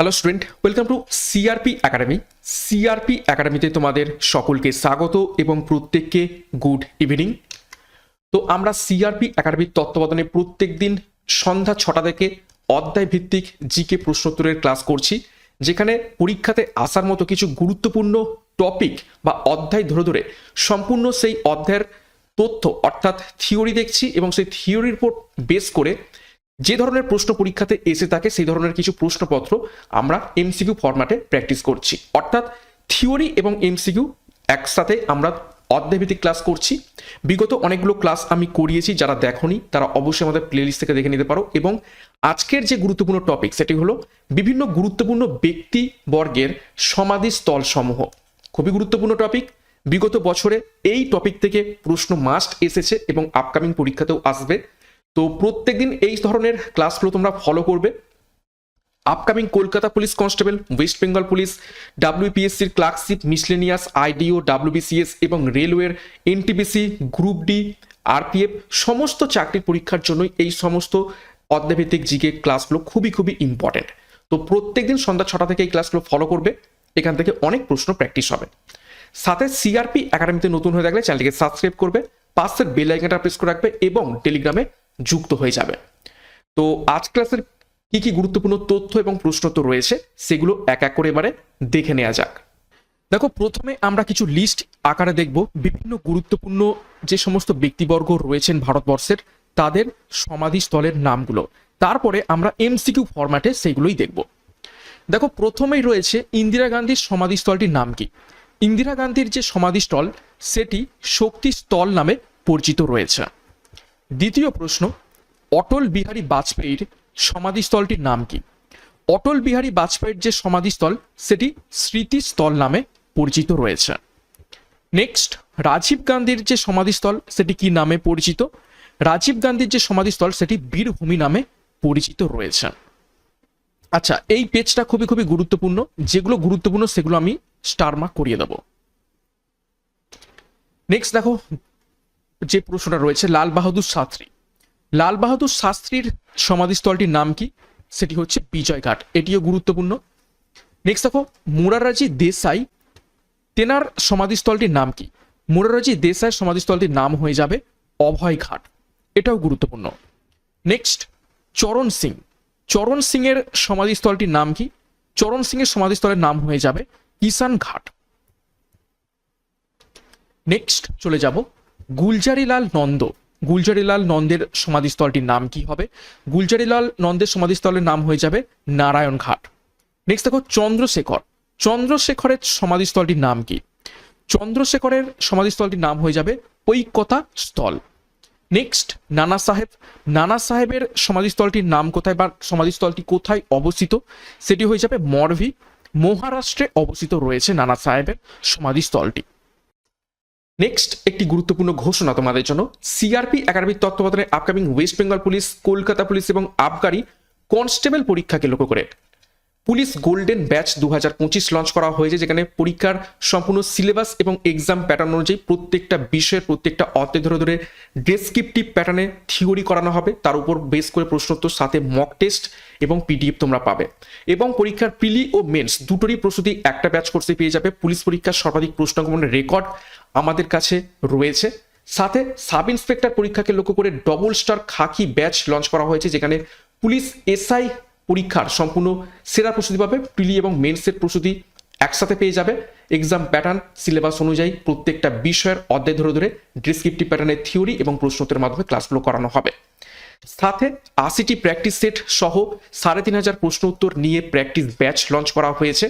Hello student welcome to CRP academy CRP একাডেমিতে তোমাদের সকলকে স্বাগত এবং প্রত্যেককে গুড ইভিনিং তো আমরা সিআরপি একাডেমির তত্ত্বাবধানে প্রত্যেক দিন সন্ধ্যা ছটা থেকে অধ্যায় ভিত্তিক জিকে প্রশ্নোত্তরের ক্লাস করছি, যেখানে পরীক্ষাতে আসার মতো কিছু গুরুত্বপূর্ণ টপিক বা অধ্যায় ধরে ধরে সম্পূর্ণ সেই অধ্যায়ের তথ্য, অর্থাৎ থিওরি দেখছি এবং সেই থিওরির উপর বেস করে যে ধরনের প্রশ্ন পরীক্ষাতে এসে থাকে, সেই ধরনের কিছু প্রশ্নপত্র আমরা এমসিকিউ ফরম্যাটে প্র্যাকটিস করছি। অর্থাৎ থিওরি এবং এমসিকিউ একসাথে আমরা অধ্যায়ভিত্তিক ক্লাস করছি। বিগত অনেকগুলো ক্লাস আমি করিয়েছি, যারা দেখনি, তারা অবশ্যই আমাদের প্লেলিস্ট থেকে দেখে নিতে পারো। এবং আজকের যে গুরুত্বপূর্ণ টপিক সেটি হলো বিভিন্ন গুরুত্বপূর্ণ ব্যক্তি বর্গের সমাধিস্থল সমূহ খুবই গুরুত্বপূর্ণ টপিক বিগত বছরে এই টপিক থেকে প্রশ্ন মাস্ট এসেছে এবং আপকামিং পরীক্ষাতেও আসবে। তো প্রত্যেক দিন এই ধরনের ক্লাসগুলো তোমরা ফলো করবে। Upcoming Kolkata police constable West Bengal police ডাব্লিউপিএসসির clerkship miscellaneous আইডিও ডাব্লিউবিসিএস এবং রেলওয়ের এনটিবিসি গ্রুপ ডি আরপিএফ সমস্ত চাকরির পরীক্ষার জন্যই এই সমস্ত অধ্যাভিত্তিক জিকে ক্লাসগুলো খুবই খুবই ইম্পর্টেন্ট তো প্রত্যেকদিন সন্ধ্যা ছটা থেকে এই ক্লাসগুলো ফলো করবে। এখান থেকে অনেক প্রশ্ন প্র্যাকটিস হবে। সাথে সিআরপি একাডেমিতে নতুন হয়ে থাকলে চ্যানেলটিকে সাবস্ক্রাইব করবে। পাশের বেল আইকনটা প্রেস করে রাখবে এবং টেলিগ্রামে যুক্ত হয়ে যাবে। তো আজ ক্লাসের কি কি গুরুত্বপূর্ণ তথ্য এবং প্রশ্ন তো রয়েছে, সেগুলো এক এক করে এবারে দেখে নেওয়া যাক। দেখো, প্রথমে আমরা কিছু লিস্ট আকারে দেখব। বিভিন্ন গুরুত্বপূর্ণ যে সমস্ত ব্যক্তিবর্গ রয়েছেন ভারতবর্ষের, তাদের সমাধিস্থলের নামগুলো। তারপরে আমরা এমসিকিউ ফরম্যাটে সেইগুলোই দেখব। দেখো, প্রথমেই রয়েছে ইন্দিরা গান্ধীর সমাধিস্থলটির নাম কি? ইন্দিরা গান্ধীর যে সমাধিস্থল, সেটি শক্তিস্থল নামে পরিচিত রয়েছে। দ্বিতীয় প্রশ্ন, অটল বিহারী বাজপেয়ীর সমাধিস্থলটির নাম কি? অটল বিহারী বাজপেয়ীর যে সমাধিস্থল, সেটি স্মৃতিস্থল নামে পরিচিত রয়েছে। নেক্সট রাজীব গান্ধীর যে সমাধিস্থল, সেটি কি নামে পরিচিত? রাজীব গান্ধীর যে সমাধিস্থল, সেটি বীরভূমি নামে পরিচিত রয়েছে। আচ্ছা এই পেজটা খুবই খুবই গুরুত্বপূর্ণ। যেগুলো গুরুত্বপূর্ণ, সেগুলো আমি স্টারমার্ক করিয়ে দেবো। নেক্সট দেখো যে প্রশ্নটা রয়েছে, লাল বাহাদুর শাস্ত্রী। লাল বাহাদুর শাস্ত্রীর সমাধিস্থলটির নাম কি? সেটি হচ্ছে বিজয়ঘাট এটিও গুরুত্বপূর্ণ। নেক্সট দেখো, মুরারাজি দেশাই, তেনার সমাধিস্থলটির নাম কি? মুরারাজি দেশাই সমাধিস্থলটির নাম হয়ে যাবে অভয় ঘাট। এটাও গুরুত্বপূর্ণ। নেক্সট চরণ সিং। চরণ সিং এর সমাধিস্থলটির নাম কি? চরণ সিং এর সমাধিস্থলের নাম হয়ে যাবে কিষান ঘাট। নেক্সট চলে যাব গুলজারিলাল নন্দ। গুলজারিলাল নন্দের সমাধিস্থলটির নাম কি হবে? গুলজারিলাল নন্দের সমাধিস্থলের নাম হয়ে যাবে নারায়ণ ঘাট। নেক্সট দেখো, চন্দ্রশেখর। চন্দ্রশেখরের সমাধিস্থলটির নাম কি? চন্দ্রশেখরের সমাধিস্থলটির নাম হয়ে যাবে ঐক্যতা স্থল। নেক্সট নানা সাহেব। নানা সাহেবের সমাধিস্থলটির নাম কোথায় বা সমাধিস্থলটি কোথায় অবস্থিত? সেটি হয়ে যাবে মরভি। মহারাষ্ট্রে অবস্থিত রয়েছে নানা সাহেবের সমাধিস্থলটি। নেক্সট একটি গুরুত্বপূর্ণ ঘোষণা তোমাদের জন্য। সিআরপি একাডেমির তত্ত্বাবধানে upcoming West Bengal police Kolkata police এবং আবগারি কনস্টেবল পরীক্ষাকে লক্ষ্য করে। পুলিশ গোল্ডেন ব্যাচ দু হাজার পঁচিশ লঞ্চ করা হয়েছে, যেখানে পরীক্ষার সম্পূর্ণ সিলেবাস এবং এক্সাম প্যাটার্ন অনুযায়ী প্রত্যেকটা বিষয়ের প্রত্যেকটা অর্থে ধরে ধরে ডেসক্রিপটিভ প্যাটার্নে থিওরি করানো হবে। তার উপর বেস করে প্রশ্নোত্তর, সাথে মক টেস্ট এবং পিডিএফ তোমরা পাবে। এবং পরীক্ষার প্রিলি ও মেন্স দুটোরই প্রস্তুতি, একটা ব্যাচ কোর্সে পেয়ে যাবে। পুলিশ পরীক্ষার সর্বাধিক প্রশ্নগমনের রেকর্ড আমাদের কাছে রয়েছে। সাথে সাব ইন্সপেক্টর পরীক্ষাকে লক্ষ্য করে double star khaki batch launch করা হয়েছে, যেখানে পুলিশ এসআই পরীক্ষার সম্পূর্ণ সেরা প্রস্তুতি পাবে। প্রিলি এবং মেন্সের প্রস্তুতি একসাথে পেয়ে যাবে। এক্সাম প্যাটার্ন সিলেবাস অনুযায়ী প্রত্যেকটা বিষয়ের অধ্যায় ধরে ধরে ডিসক্রিপটিভ প্যাটার্নের থিওরি এবং প্রশ্নোত্তরের মাধ্যমে ক্লাসগুলো করানো হবে। সাথে আশিটি প্র্যাকটিস সেট সহ সাড়ে তিন হাজার প্রশ্ন উত্তর নিয়ে প্র্যাকটিস ব্যাচ লঞ্চ করা হয়েছে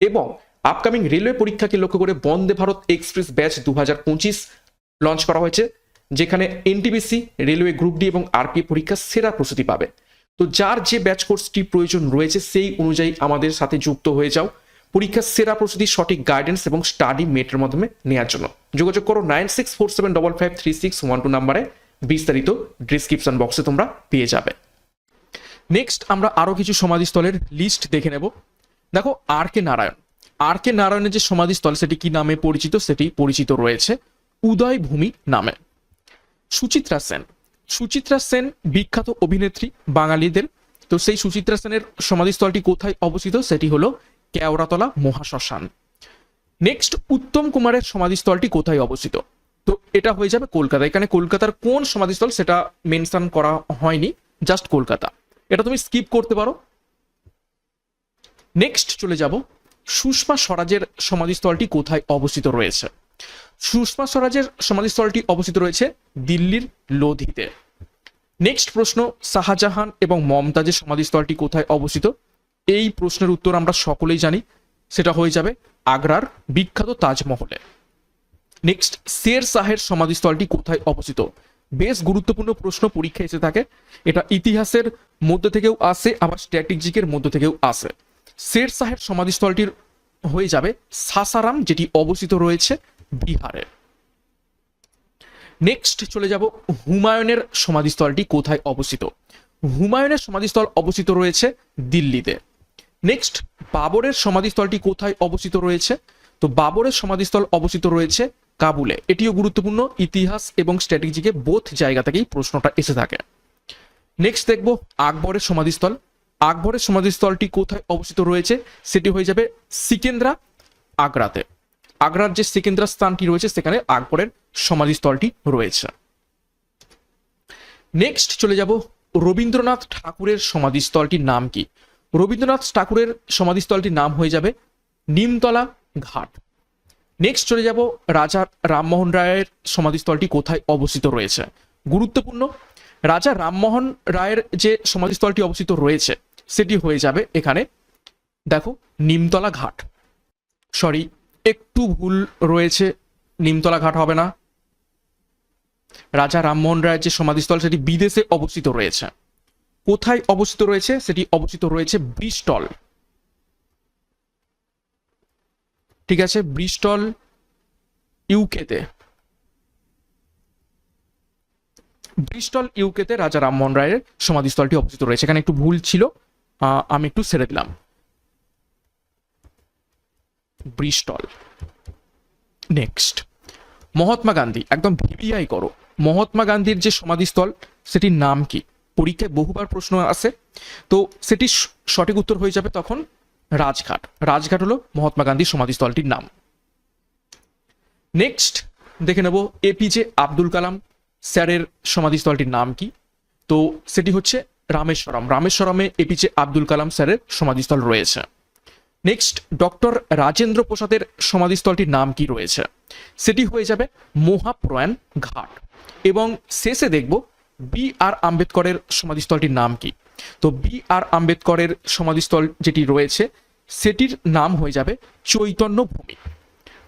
এবং আপকামিং রেলওয়ে পরীক্ষাকে লক্ষ্য করে বন্দে ভারত এক্সপ্রেস ব্যাচ দু লঞ্চ করা হয়েছে, যেখানে এনটিবিসি রেলওয়ে গ্রুপ ডি এবং আরপি পরীক্ষার সেরা প্রস্তুতি পাবে। তো যার যে ব্যাচ কোর্সটি প্রয়োজন রয়েছে, সেই অনুযায়ী আমাদের সাথে যুক্ত হয়ে যাও। পরীক্ষার সেরা প্রস্তুতি, সঠিক গাইডেন্স এবং স্টাডি মেটের মাধ্যমে নেওয়ার জন্য। যোগাযোগ করো nine six four seven double five three six one two নাম্বারে। বিস্তারিত ডিসক্রিপশন বক্সে তোমরা পেয়ে যাবে। নেক্সট আমরা আরও কিছু সমাধিস্থলের লিস্ট দেখে নেব। দেখো, আর কে নারায়ণ। আর কে নারায়ণের যে সমাধিস্থল, সেটি কি নামে পরিচিত? সেটি পরিচিত রয়েছে উদয় ভূমি নামে। সুচিত্রা সেন। সুচিত্রা সেন বিখ্যাত অভিনেত্রী বাঙালিদের। তো সেই সুচিত্রা সেনের সমাধিস্থলটি কোথায় অবস্থিত? সেটি হলো কেওড়াতলা মহাশ্মশান। নেক্সট উত্তম কুমারের সমাধিস্থলটি কোথায় অবস্থিত? তো এটা হয়ে যাবে কলকাতা। এখানে কলকাতার কোন সমাধিস্থল সেটা মেনশন করা হয়নি জাস্ট কলকাতা। এটা তুমি স্কিপ করতে পারো। নেক্সট চলে যাব। সুষমা স্বরাজের সমাধিস্থলটি কোথায় অবস্থিত রয়েছে? সুষমা স্বরাজের সমাধিস্থলটি অবস্থিত রয়েছে দিল্লির লোধিতে। নেক্সট প্রশ্ন, শাহজাহান এবং মমতাজের সমাধিস্থলটি কোথায় অবস্থিত? এই প্রশ্নের উত্তর আমরা সকলেই জানি, সেটা হয়ে যাবে আগ্রার বিখ্যাত তাজমহলে। নেক্সট শের শাহের সমাধিস্থলটি কোথায় অবস্থিত? বেশ গুরুত্বপূর্ণ প্রশ্ন পরীক্ষা এসে থাকে। এটা ইতিহাসের মধ্যে থেকেও আসে আবার স্ট্র্যাটেজিকের মধ্যে থেকেও আসে শের শাহের সমাধিস্থলটির হয়ে যাবে সাসারাম, যেটি অবস্থিত রয়েছে বিহারে। নেক্সট চলে যাব হুমায়ুনের সমাধিস্থলটি কোথায় অবস্থিত? হুমায়ুনের সমাধিস্থল অবস্থিত রয়েছে দিল্লিতে। নেক্সট বাবরের সমাধিস্থলটি কোথায় অবস্থিত রয়েছে? তো বাবরের সমাধিস্থল অবস্থিত রয়েছে কাবুলে। এটিও গুরুত্বপূর্ণ, ইতিহাস এবং স্ট্র্যাটেজিকে বোথ জায়গা থেকেই প্রশ্নটা এসে থাকে। নেক্সট দেখব আকবরের সমাধিস্থল। আকবরের সমাধিস্থলটি কোথায় অবস্থিত রয়েছে? সেটি হয়ে যাবে সিকেন্দ্রা, আগ্রাতে। আগ্রার যে সিকেন্দ্রা স্থানটি রয়েছে, সেখানে আকবরের সমাধিস্থলটি রয়েছে। নেক্সট চলে যাব রবীন্দ্রনাথ ঠাকুরের সমাধিস্থলটির নাম কি? রবীন্দ্রনাথ ঠাকুরের সমাধিস্থলটির নাম হয়ে যাবে নিমতলা ঘাট। নেক্সট চলে যাব রাজা রামমোহন রায়ের সমাধিস্থলটি কোথায় অবস্থিত রয়েছে। গুরুত্বপূর্ণ, রাজা রামমোহন রায়ের যে সমাধিস্থলটি অবস্থিত রয়েছে, সেটি হয়ে যাবে এখানে। দেখো, নিমতলা ঘাট। সরি একটু ভুল রয়েছে, নিমতলা ঘাট হবে না। রাজা রামমোহন রায়ের যে সমাধিস্থল, সেটি বিদেশে অবস্থিত রয়েছে। কোথায় অবস্থিত রয়েছে? সেটি অবস্থিত রয়েছে ব্রিস্টল। ঠিক আছে, ব্রিস্টল ইউকেতে। ব্রিস্টল ইউকেতে রাজা রামমোহন রায়ের সমাধিস্থলটি অবস্থিত রয়েছে। এখানে একটু ভুল ছিল আমি একটু সেরে দিলাম। Bristol, next. মহাত্মা গান্ধী, একদম ভিভিআই করো। মহাত্মা গান্ধীর যে সমাধিস্থল, সেটির নাম কি? পরীক্ষায় বহুবার প্রশ্ন আসে, তো সেটি সঠিক উত্তর হয়ে যাবে তখন রাজঘাট। রাজঘাট হলো মহাত্মা গান্ধীর সমাধিস্থলটির নাম। নেক্সট দেখে নেব এপিজে আব্দুল কালাম স্যারের সমাধিস্থলটির নাম কি। তো সেটি হচ্ছে রামেশ্বরম। রামেশ্বরমে এপিজে আব্দুল কালাম স্যারের সমাধিস্থল রয়েছে। নেক্সট ডক্টর রাজেন্দ্র প্রসাদের সমাধিস্থলটির নাম কি রয়েছে? সেটি হয়ে যাবে মহাপ্রয়াণ ঘাট। এবং শেষে দেখব বি আর আম্বেদকরের সমাধিস্থলটির নাম কি? তো বি আর আম্বেদকরের সমাধিস্থল যেটি রয়েছে, সেটির নাম হয়ে যাবে চৈতন্য ভূমি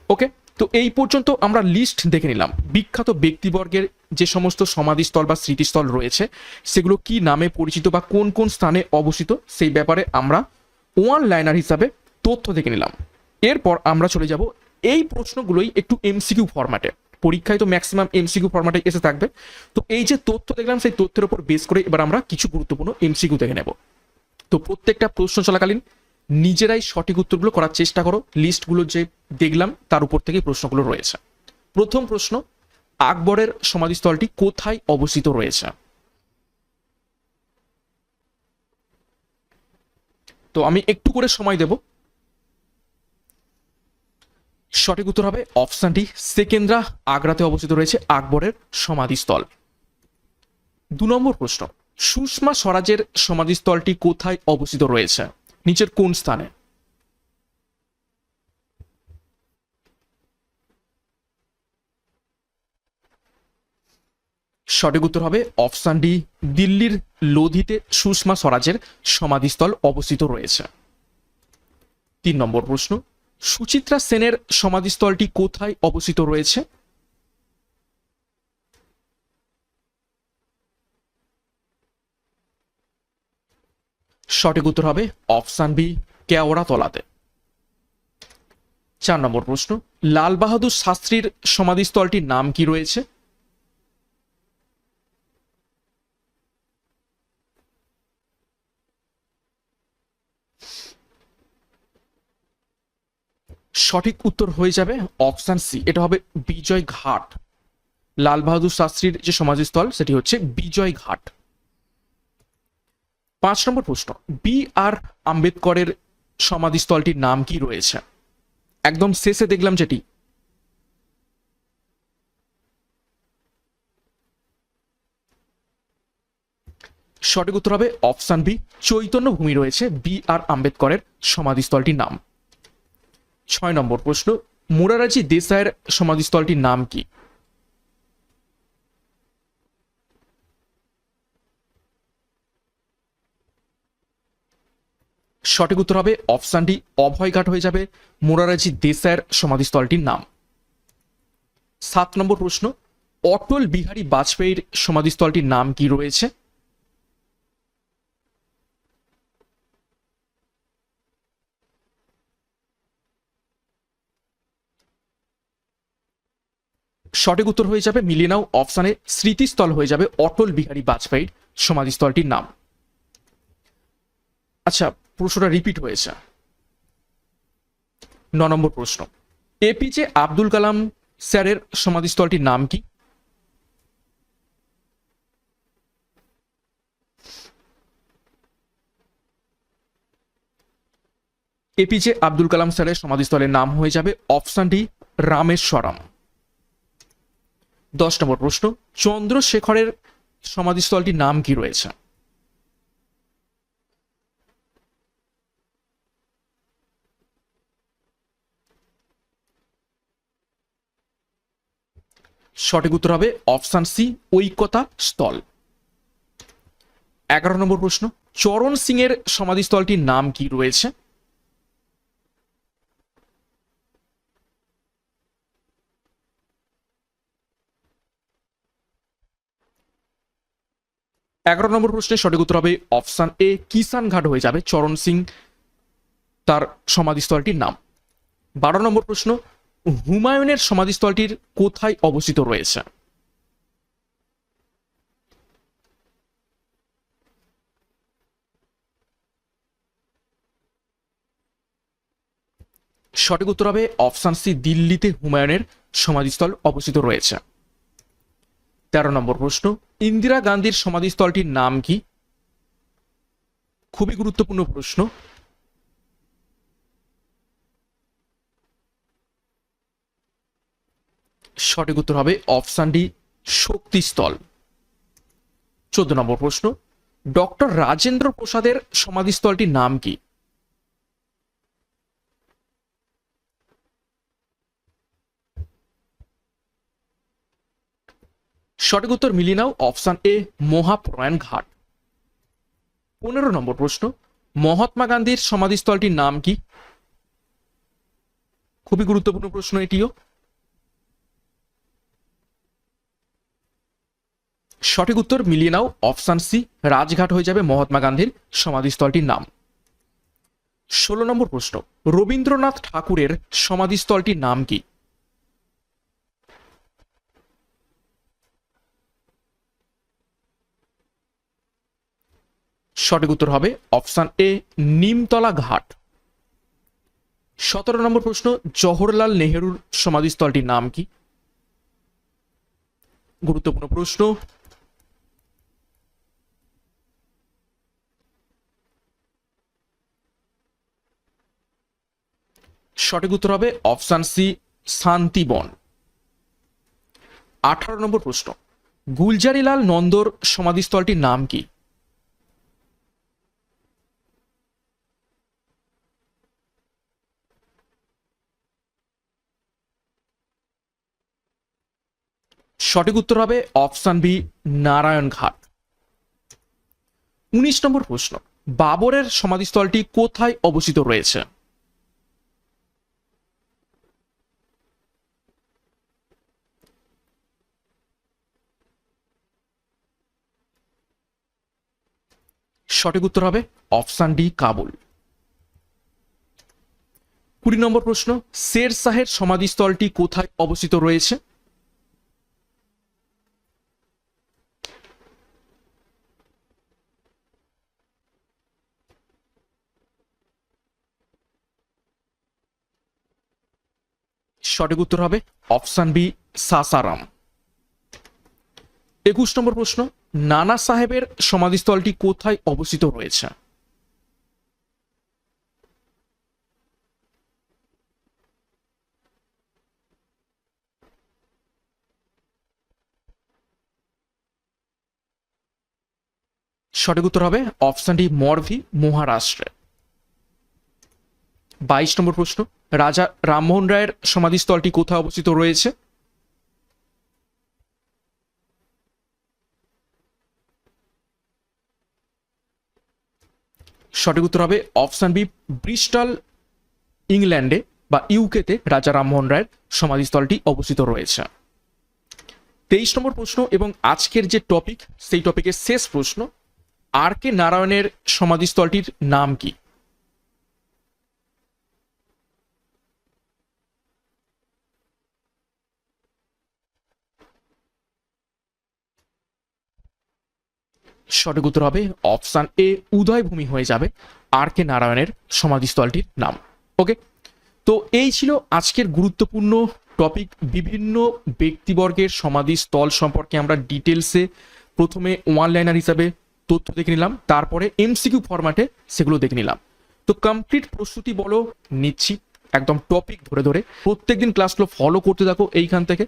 ওকে? তো এই পর্যন্ত আমরা লিস্ট দেখে নিলাম। বিখ্যাত ব্যক্তিবর্গের যে সমস্ত সমাধিস্থল বা স্মৃতিস্থল রয়েছে, সেগুলো কি নামে পরিচিত বা কোন কোন স্থানে অবস্থিত, সেই ব্যাপারে আমরা ওয়ান লাইনার হিসাবে তথ্য দেখে নিলাম। এরপর আমরা চলে যাব এই প্রশ্নগুলোই একটু এমসিকিউ ফরম্যাটে। পরীক্ষায় তো ম্যাক্সিমাম এমসিকিউ ফরম্যাটে এসে থাকবে। তো এই যে তথ্য দেখলাম, সেই তথ্যের উপর বেস করে এবার আমরা কিছু গুরুত্বপূর্ণ এমসিকিউ দেখে নেব। তো প্রত্যেকটা প্রশ্ন চলাকালীন নিজেরাই সঠিক উত্তরগুলো করার চেষ্টা করো। লিস্টগুলো যে দেখলাম, তার উপর থেকে প্রশ্নগুলো রয়েছে। প্রথম প্রশ্ন, আকবরের সমাধিস্থলটি কোথায় অবস্থিত রয়েছে? তো আমি একটু করে সময় দেব। সঠিক উত্তর হবে অপশানটি সেকেন্দ্রা, আগ্রাতে অবস্থিত রয়েছে আকবরের সমাধিস্থল। দু নম্বর প্রশ্ন, সুষমা স্বরাজের সমাধিস্থলটি কোথায় অবস্থিত রয়েছে? নিচের কোন স্থানে? সঠিক উত্তর হবে অপশন ডি দিল্লির লোধিতে সুষমা স্বরাজের সমাধিস্থল অবস্থিত রয়েছে। তিন নম্বর প্রশ্ন সুচিত্রা সেনের সমাধিস্থলটি কোথায় অবস্থিত রয়েছে? সঠিক উত্তর হবে অপশান বি, কেওড়া তলাতে। চার নম্বর প্রশ্ন, লাল বাহাদুর শাস্ত্রীর সমাধিস্থলটির নাম কি রয়েছে? সঠিক উত্তর হয়ে যাবে অপশান সি। এটা হবে বিজয় ঘাট। লাল বাহাদুর শাস্ত্রীর যে সমাধিস্থল, সেটি হচ্ছে বিজয় ঘাট। পাঁচ নম্বর প্রশ্ন, বি আর আম্বেদকরের সমাধিস্থলটির নাম কি রয়েছে? একদম শেষে দেখলাম যেটি। সঠিক উত্তর হবে অপশান বি, চৈতন্য ভূমি রয়েছে বি আর আম্বেদকরের সমাধিস্থলটির নাম। ছয় নম্বর প্রশ্ন, মুরারাজি দেসাইয়ের সমাধিস্থলটির নাম কি? সঠিক উত্তর হবে অপশান ডি অভয়ঘাট হয়ে যাবে মোরারাজি দেসাইয়ের সমাধিস্থলটির নাম। সাত নম্বর প্রশ্ন, অটল বিহারী বাজপেয়ীর সমাধিস্থলটির নাম কি রয়েছে? সঠিক উত্তর হয়ে যাবে, মিলিয়ে নাও অপশানে স্মৃতিস্থল হয়ে যাবে অটল বিহারী বাজপেয়ীর সমাধিস্থলটির নাম। আচ্ছা প্রশ্নটা রিপিট হয়েছে। ন নম্বর প্রশ্ন। এপিজে আব্দুল কালাম স্যারের সমাধিস্থলটির নাম কি? এপিজে আব্দুল কালাম স্যারের সমাধিস্থলের নাম হয়ে যাবে অপশান ডি, রামেশ্বরম। দশ নম্বর প্রশ্ন। চন্দ্রশেখরের সমাধিস্থলটির নাম কি রয়েছে? সঠিক উত্তর হবে অপশান সি ঐক্যতা স্থল। এগারো নম্বর প্রশ্ন, চরণ সিং এর সমাধিস্থলটির নাম কি রয়েছে? এগারো নম্বর প্রশ্নের সঠিক উত্তর হবে অপশান এ কিষান ঘাট হয়ে যাবে চরণ সিং তার সমাধিস্থলটির নাম। বারো নম্বর প্রশ্ন, হুমায়ুনের সমাধিস্থলটির কোথায় অবস্থিত রয়েছে? সঠিক উত্তর হবে অপশান সি, দিল্লিতে হুমায়ুনের সমাধিস্থল অবস্থিত রয়েছে। তেরো নম্বর প্রশ্ন, ইন্দিরা গান্ধীর সমাধিস্থলটির নাম কি? খুবই গুরুত্বপূর্ণ প্রশ্ন। সঠিক উত্তর হবে অপশান ডি, শক্তিস্থল। চোদ্দ নম্বর প্রশ্ন, ডক্টর রাজেন্দ্র প্রসাদের সমাধিস্থলটির নাম কি? সঠিক উত্তর মিলিয়ে নাও অপশান এ, মহাপ্রয়াণ ঘাট। পনেরো নম্বর প্রশ্ন, মহাত্মা গান্ধীর সমাধিস্থলটির নাম কি? খুবই গুরুত্বপূর্ণ প্রশ্ন এটিও। সঠিক উত্তর মিলিয়ে নাও অপশান সি, রাজঘাট হয়ে যাবে মহাত্মা গান্ধীর সমাধিস্থলটির নাম। ষোলো নম্বর প্রশ্ন, রবীন্দ্রনাথ ঠাকুরের সমাধিস্থলটির নাম কি? সঠিক উত্তর হবে অপশান এ, নিমতলা ঘাট। সতেরো নম্বর প্রশ্ন, জওহরলাল নেহেরুর সমাধিস্থলটির নাম কি? গুরুত্বপূর্ণ প্রশ্ন। সঠিক উত্তর হবে অপশান সি, শান্তিবন। আঠারো নম্বর প্রশ্ন, গুলজারিলাল নন্দর সমাধিস্থলটির নাম কি? সঠিক উত্তর হবে অপশান বি, নারায়ণ ঘাট। উনিশ নম্বর প্রশ্ন, বাবরের সমাধিস্থলটি কোথায় অবস্থিত রয়েছে? সঠিক উত্তর হবে অপশান ডি, কাবুল। কুড়ি নম্বর প্রশ্ন, শের শাহের সমাধিস্থলটি কোথায় অবস্থিত রয়েছে? সঠিক উত্তর হবে অপশান বি, সাসারাম। একুশ নম্বর প্রশ্ন, নানা সাহেবের সমাধিস্থলটি কোথায় অবস্থিত রয়েছে? সঠিক উত্তর হবে অপশন ডি, মরভি, মহারাষ্ট্রে। বাইশ নম্বর প্রশ্ন। রাজা রামমোহন রায়ের সমাধিস্থলটি কোথায় অবস্থিত রয়েছে? সঠিক উত্তর হবে অপশন বি, ব্রিস্টল, ইংল্যান্ডে বা ইউকেতে রাজা রামমোহন রায়ের সমাধিস্থলটি অবস্থিত রয়েছে। তেইশ নম্বর প্রশ্ন এবং আজকের যে টপিক সেই টপিকের শেষ প্রশ্ন। আর কে নারায়ণের সমাধিস্থলটির নাম কি? সঠিক উত্তর হবে অপশান এ, উদয়ভূমি হয়ে যাবে আর কে নারায়ণের সমাধিস্থলটির নাম। ওকে? তো এই ছিল আজকের গুরুত্বপূর্ণ টপিক। বিভিন্ন ব্যক্তিবর্গের সমাধিস্থল সম্পর্কে আমরা ডিটেলসে প্রথমে ওয়ান লাইনার হিসাবে তথ্য দেখে নিলাম, তারপরে এমসিকিউ ফরম্যাটে সেগুলো দেখে নিলাম। তো কমপ্লিট প্রস্তুতি বলো নিচ্ছি একদম টপিক ধরে ধরে। প্রত্যেকদিন ক্লাসগুলো ফলো করতে থাকো এইখান থেকে।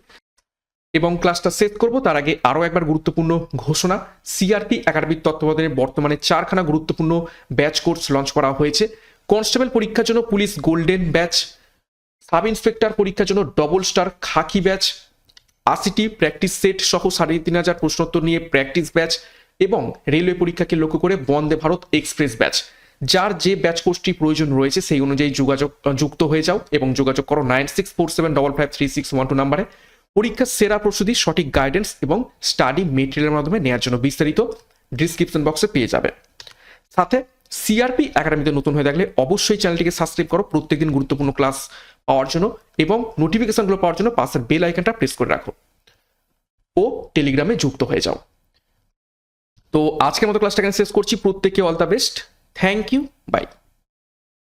এবং ক্লাসটা শেষ করব, তার আগে আরও একবার গুরুত্বপূর্ণ ঘোষণা। সিআরপি একাডেমির তত্ত্বাবধানে বর্তমানে চারখানা গুরুত্বপূর্ণ ব্যাচ কোর্স লঞ্চ করা হয়েছে। কনস্টেবল পরীক্ষার জন্য police golden batch sub inspector পরীক্ষার জন্য ডবল স্টার খাকি ব্যাচ আশিটি প্র্যাকটিস সেট সহ সাড়ে তিন হাজার প্রশ্নোত্তর নিয়ে প্র্যাকটিস ব্যাচ এবং রেলওয়ে পরীক্ষাকে লক্ষ্য করে বন্দে ভারত এক্সপ্রেস ব্যাচ যার যে ব্যাচ কোর্সটি প্রয়োজন রয়েছে, সেই অনুযায়ী যোগাযোগ, যুক্ত হয়ে যাও এবং যোগাযোগ করো nine six four seven double five three six one two নাম্বারে। পরীক্ষার সেরা প্রস্তুতি, সঠিক গাইডেন্স এবং স্টাডি মেটেরিয়ালের মাধ্যমে নেওয়ার জন্য বিস্তারিত ডিসক্রিপশন বক্সে পেয়ে যাবে সাথে সিআরপি একাডেমিতে নতুন হয়ে থাকলে অবশ্যই চ্যানেলটিকে সাবস্ক্রাইব করো, প্রত্যেকদিন গুরুত্বপূর্ণ ক্লাস পাওয়ার জন্য এবং নোটিফিকেশনগুলো পাওয়ার জন্য পাশের বেল আইকনটা প্রেস করে রাখো। ও টেলিগ্রামে যুক্ত হয়ে যাও। তো আজকের মতো ক্লাসটা এখানে শেষ করছি। প্রত্যেককে all the best thank you bye